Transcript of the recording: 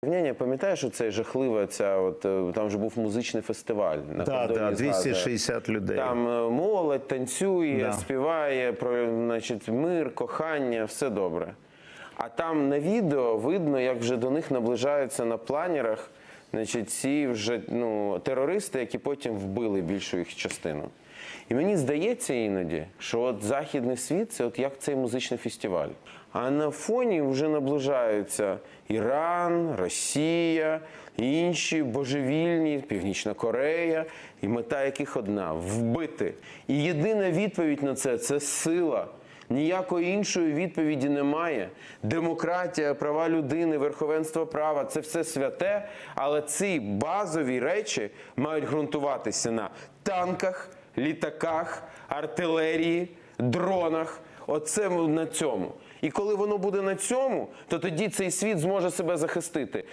Порівняння, пам'ятаєш, оцей жахлива ця, от е, там же був музичний фестиваль на да, Газою. 260 людей. Там е, молодь танцює, Да. співає про значить, мир, кохання, все добре. А там на відео видно, як вже до них наближаються на планерах значить, ці вже ну, терористи, які потім вбили більшу їх частину. І мені здається іноді, що от західний світ це от як цей музичний фестиваль. А на фоні вже наближаються Іран, Росія, інші божевільні, Північна Корея, і мета яких одна вбити. І єдина відповідь на це це сила. Ніякої іншої відповіді немає. Демократія, права людини, верховенство права це все святе, але ці базові речі мають ґрунтуватися на танках, літаках, артилерії, дронах. Оце на цьому. І коли воно буде на цьому, то тоді цей світ зможе себе захистити.